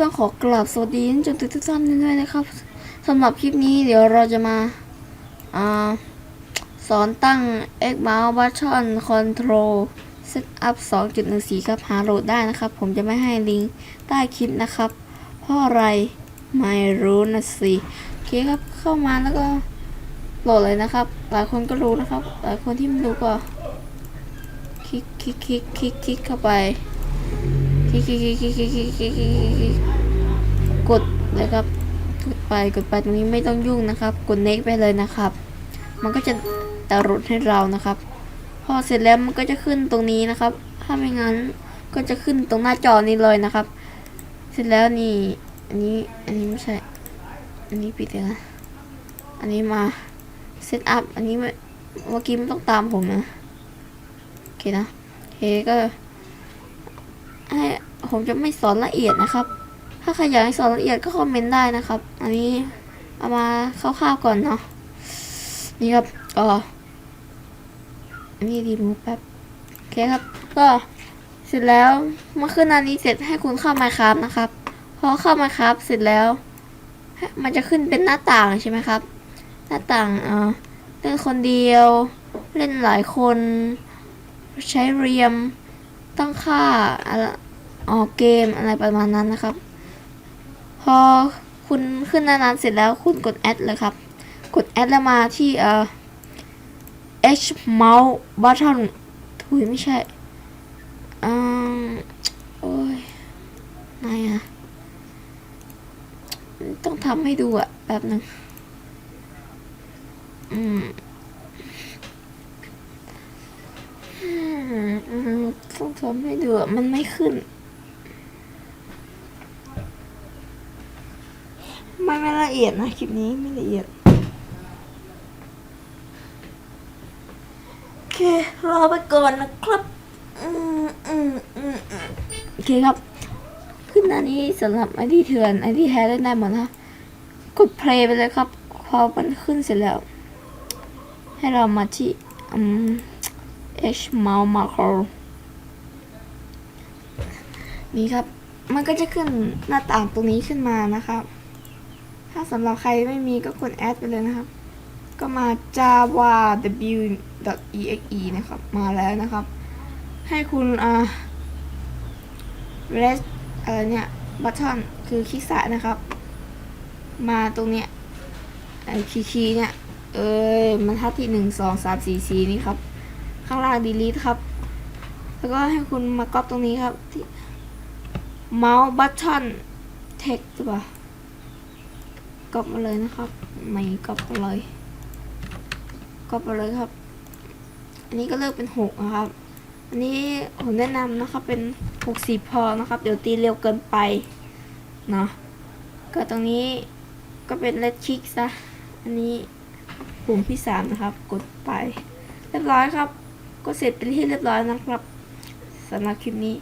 ต้องขอกราบสวัสดีจนทุกท่านด้วยนะครับสำหรับคลิปนี้เดี๋ยวเราจะมาอ่าสอนตั้ง X Mouse Button Control Setup 2.14 ครับ หาโหลดได้นะครับ ผมจะไม่ให้ลิงก์ใต้คลิปนะครับ เพราะอะไรไม่รู้นะสิโอเคครับเข้ามาแล้วก็โหลดเลยนะครับ หลายคนก็รู้นะครับ หลายคนที่ไม่รู้ก็ คลิกคลิกคลิกคลิกคลิกเข้าไป คลิกคลิกคลิกคลิกคลิกคลิกคลิกคลิกกดเลยครับกดไปกดไปตรงนี้ไม่ต้องยุ่งนะครับ กด next ไปเลยนะครับ มันก็จะดาวน์โหลดให้เรานะครับ พอเสร็จแล้วมันก็จะขึ้นตรงนี้นะครับ ถ้าไม่งั้นก็จะขึ้นตรงหน้าจอนี้เลยนะครับ เสร็จแล้วนี่ อันนี้ อันนี้ไม่ใช่ อันนี้ปิดเลยนะอันนี้มา set up อันนี้เมื่อกี้ไม่ต้องตามผมนะ โอเคนะ โอเคก็ ให้ผมจะไม่สอนละเอียดนะครับ ถ้าใครอยากให้สอนละเอียดก็คอมเมนต์ได้นะครับ อันนี้เอามาคร่าวๆก่อนเนาะ นี่ครับก็อันนี้ดีมูแป๊บโอเคครับ ก็เสร็จแล้วเมื่อขึ้นอันนี้เสร็จให้คุณเข้ามาครับนะครับ พอเข้ามาครับเสร็จแล้ว มันจะขึ้นเป็นหน้าต่างใช่ไหมครับ หน้าต่างเออเล่นคนเดียว เล่นหลายคน ใช้เรียม ตั้งค่าออกเกมอะไรประมาณนั้นนะครับ พอคุณขึ้นหน้านั้นเสร็จแล้วคุณกดแอดเลยครับ กดแอดแล้วมาที่เอ่อ H mouse button ถุยไม่ใช่อืมโอ้ยนายอะต้องทำให้ดูอะแป๊บนึงอืม อืมอืม ต้องทำให้ดูอะมันไม่ขึ้นไม่ไม่ละเอียดนะคลิปนี้ไม่ละเอียด โอเค รอไปก่อนนะครับอืมอืมอืมอืมโอเคครับ ขึ้นอันนี้สำหรับไอดีเถื่อนไอดีแท้เล่นได้หมดนะ กดเพลย์ไปเลยครับ พอมันขึ้นเสร็จแล้ว ให้เรามาที่อืม H mouse macro นี่ครับ มันก็จะขึ้นหน้าต่างตรงนี้ขึ้นมานะครับ ถ้าสำหรับใครไม่มีก็กดแอดไปเลยนะครับ ก็มา java w exe นะครับ มาแล้วนะครับ ให้คุณอ่า rest อะไรเนี่ย button คือคลิกซ้ายนะครับ มาตรงเนี้ยไอคีย์คีย์เนี่ย เอ้ยมันทัดที่หนึ่งสองสามสี่สี่นี่ครับ ข้างล่าง delete ครับ แล้วก็ให้คุณมาก๊อปตรงนี้ครับที่ mouse button text หรือเปล่าก๊อปมาเลยนะครับ ไม่ก๊อปมาเลยก๊อปมาเลยครับ อันนี้ก็เลือกเป็นหกนะครับ อันนี้ผมแนะนำนะครับเป็นหกสิบพอนะครับ เดี๋ยวตีเร็วเกินไปเนาะก็ตรงนี้ก็เป็นเลดคลิกซะ อันนี้ปุ่มที่สามนะครับ กดไป เรียบร้อยครับ ก็เสร็จเป็นที่เรียบร้อยนะครับสำหรับคลิปนี้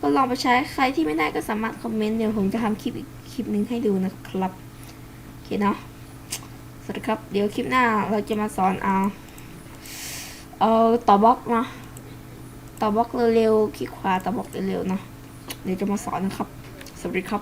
ก็ลองไปใช้ใครที่ไม่ได้ก็สามารถคอมเมนต์เดี๋ยวผมจะทำคลิปอีกคลิปหนึ่งให้ดูนะครับโอเคเนาะสวัสดีครับ เดี๋ยวคลิปหน้าเราจะมาสอนเอาเอาต่อบล็อกเนาะต่อบล็อกเร็วๆคลิกขวาต่อบล็อกเร็วๆเนาะเดี๋ยวจะมาสอนนะครับสวัสดีครับ